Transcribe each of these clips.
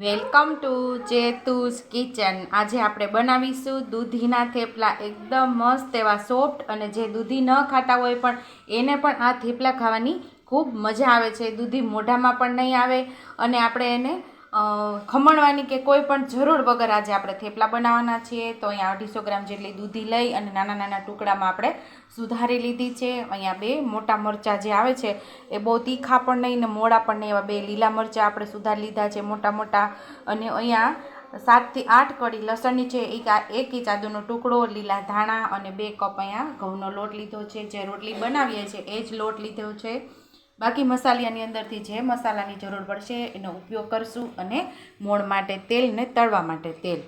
Welcome to ચેતુસ kitchen. આજે આપણે બનાવીશું દૂધીના થેપલા. એકદમ મસ્ત એવા સોફ્ટ અને જે દૂધી ન ખાતા હોય પણ એને પણ આ થેપલા ખાવાની ખૂબ મજા આવે છે. દૂધી મોઢામાં પણ નહીં આવે અને આપણે એને ખમણવાની કે કોઈ પણ જરૂર વગર આજે આપણે થેપલા બનાવવાના છીએ, તો અહીંયા અઢીસો ગ્રામ જેટલી દૂધી લઈ અને નાના નાના ટુકડામાં આપણે સુધારી લીધી છે. અહીંયા બે મોટા મરચાં જે આવે છે, એ બહુ તીખા પણ નહીં ને મોડા પણ નહીં, એવા બે લીલા મરચાં આપણે સુધારી લીધા છે મોટા મોટા. અને અહીંયા સાતથી આઠ કડી લસણની છે, એક આ- એક ઇંચ આદુનો ટુકડો, લીલા ધાણા અને બે કપ અહીંયા ઘઉંનો લોટ લીધો છે. જે રોટલી બનાવીએ છીએ, એ જ લોટ લીધો છે. બાકી મસાલિયાની અંદરથી જે મસાલાની જરૂર પડશે એનો ઉપયોગ કરશું અને મોણ માટે તેલ ને તળવા માટે તેલ.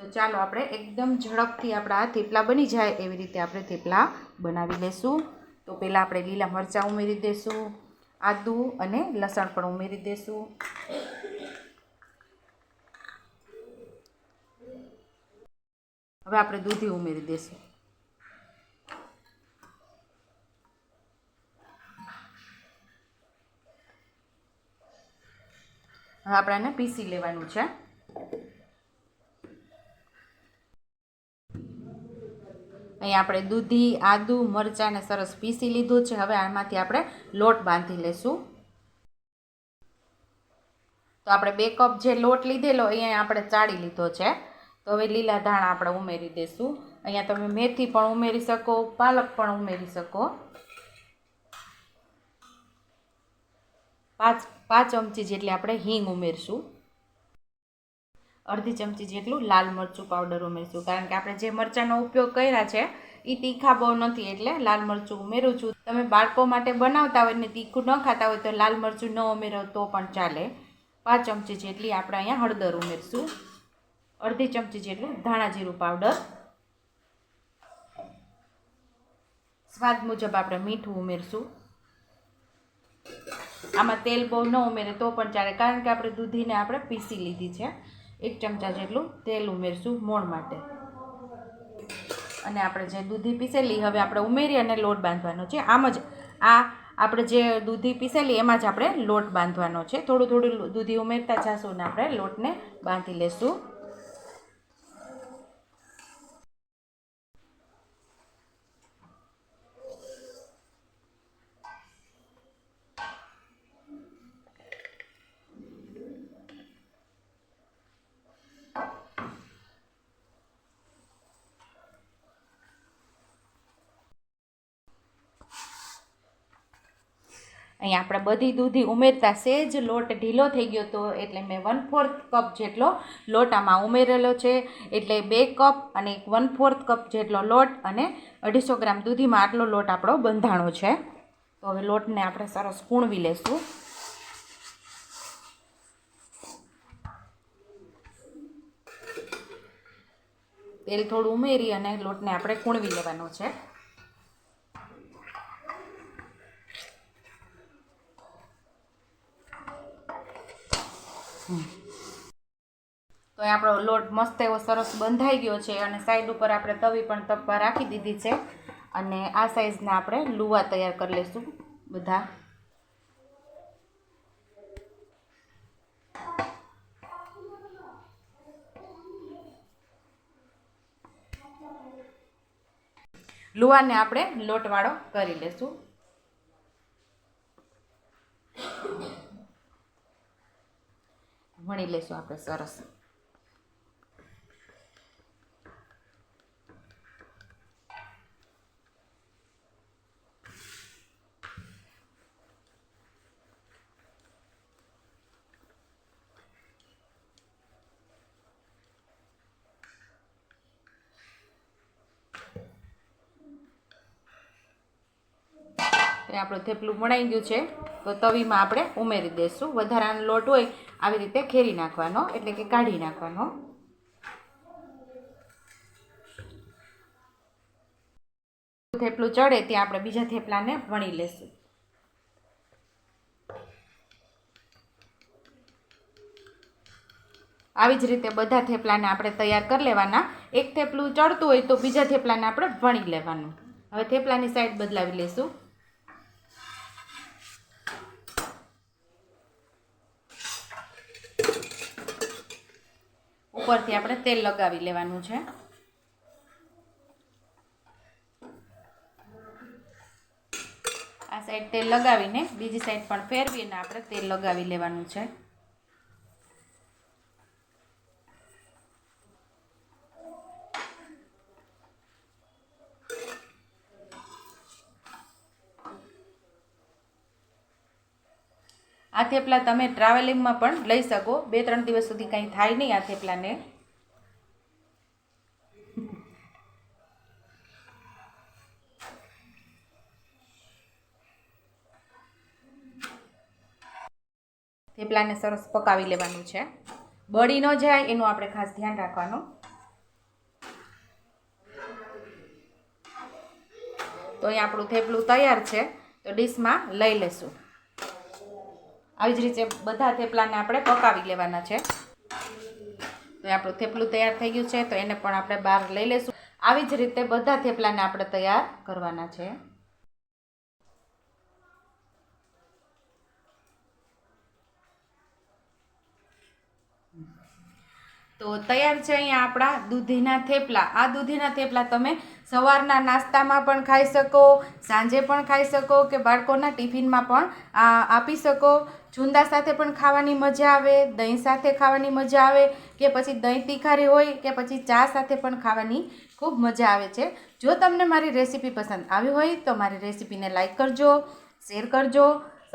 તો ચાલો આપણે એકદમ ઝડપથી આપણા થેપલા બની જાય એવી રીતે આપણે થેપલા બનાવી લેશું. તો પહેલાં આપણે લીલા મરચાં ઉમેરી દઈશું આદું અને લસણ પણ ઉમેરી દઈશું હવે આપણે દૂધી ઉમેરી દઈશું હવે આપણે એને પીસી લેવાનું છે. અહીંયા આપણે દૂધી, આદુ મરચાંને સરસ પીસી લીધું છે. હવે આમાંથી આપણે લોટ બાંધી લેશું. તો આપણે બે કપ જે લોટ લીધેલો, અહીંયા આપણે ચાળી લીધો છે. તો હવે લીલા ધાણા આપણે ઉમેરી દઈશું અહીંયા તમે મેથી પણ ઉમેરી શકો, પાલક પણ ઉમેરી શકો. પાંચ પાંચ ચમચી જેટલી આપણે હિંગ ઉમેરશું. અડધી ચમચી જેટલું લાલ મરચું પાવડર ઉમેરશું. કારણ કે આપણે જે મરચાંનો ઉપયોગ કર્યા છે એ તીખા બહુ નથી એટલે લાલ મરચું ઉમેરું છું. તમે બાળકો માટે બનાવતા હોય ને તીખું ન ખાતા હોય તો લાલ મરચું ન ઉમેરો તો પણ ચાલે. પાંચ ચમચી જેટલી આપણે અહીંયા હળદર ઉમેરશું. અડધી ચમચી જેટલું ધાણા જીરું પાવડર સ્વાદ મુજબ આપણે મીઠું ઉમેરશું. આમાં તેલ બહુ ન ઉમેરે તો પણ ચાલે. કારણ કે આપણે દૂધીને આપણે પીસી લીધી છે. એક ચમચા જેટલું તેલ ઉમેરશું મોણ માટે. અને આપણે જે દૂધી પીસેલી, હવે આપણે ઉમેરી અને લોટ બાંધવાનો છે. આમ જ આ આપણે જે દૂધી પીસેલી, એમાં જ આપણે લોટ બાંધવાનો છે. થોડું થોડું દૂધી ઉમેરતા જશું અને આપણે લોટને બાંધી લેશું. અહીંયા આપણે બધી દૂધી ઉમેરતા સેજ લોટ ઢીલો થઈ ગયો હતો એટલે મેં વન ફોર્થ કપ જેટલો લોટ આમાં ઉમેરેલો છે. એટલે બે કપ અને વન ફોર્થ કપ જેટલો લોટ અને અઢીસો ગ્રામ દૂધીમાં આટલો લોટ આપણો બંધાણો છે. તો હવે લોટને આપણે સરસ કૂણવી લેશું. તેલ થોડું ઉમેરી અને લોટને આપણે કૂણવી લેવાનો છે. તો આપણો લોટ મસ્ત એવો સરસ બંધાઈ ગયો છે અને સાઈડ ઉપર આપણે તવી પણ તપવા રાખી દીધી છે. અને આ સાઈઝના આપણે લુવા તૈયાર કરી લઈશું બધા. લુવાને આપણે લોટવાળો કરી લઈશું વણી લઈશું આપણે સરસ. આપણું થેપલું વણાઈ ગયું છે. તો તવીમાં આપણે ઉમેરી દઈશું વધારાનો લોટ હોય આવી રીતે ખેરી નાખવાનો, એટલે કે કાઢી નાખવાનો. થેપલું ચડે ત્યાં આપણે બીજા થેપલાને વણી લેશું. આવી જ રીતે બધા થેપલાને આપણે તૈયાર કરી લેવાના. એક થેપલું ચડતું હોય તો બીજા થેપલાને આપણે વણી લેવાનું. હવે થેપલાની સાઈડ બદલાવી લઈશું ઉપરથી આપણે તેલ લગાવી લેવાનું છે. આ સાઈડ તેલ લગાવીને બીજી સાઈડ પણ ફેરવીને આપણે તેલ લગાવી લેવાનું છે. આ થેપલા તમે ટ્રાવેલિંગમાં પણ લઈ શકો. બે, ત્રણ દિવસ સુધી કંઈ થાય નહીં આ થેપલાને. થેપલાને સરસ પકાવી લેવાનું છે. બળી ન જાય એનું આપણે ખાસ ધ્યાન રાખવાનું. તો અહીં આપણું થેપલું તૈયાર છે. તો ડીશમાં લઈ લેશું આવી જ રીતે બધા થેપલાને આપણે પકાવી લેવાના છે. તો આપણું થેપલું તૈયાર થઈ ગયું છે, તો એને પણ આપણે બહાર લઈ લઈશું. આવી જ રીતે બધા થેપલાને આપણે તૈયાર કરવાના છે. તો તૈયાર છે અહીંયા આપણા દૂધીના થેપલા. આ દૂધીના થેપલા તમે સવારના નાસ્તામાં પણ ખાઈ શકો, સાંજે પણ ખાઈ શકો કે બાળકોના ટિફિનમાં પણ આપી શકો. ચુંદા સાથે પણ ખાવાની મજા આવે, દહીં સાથે ખાવાની મજા આવે કે પછી દહીં તીખારી હોય કે પછી ચા સાથે પણ ખાવાની ખૂબ મજા આવે છે. જો તમને મારી રેસીપી પસંદ આવી હોય તો મારી રેસીપીને લાઇક કરજો, શેર કરજો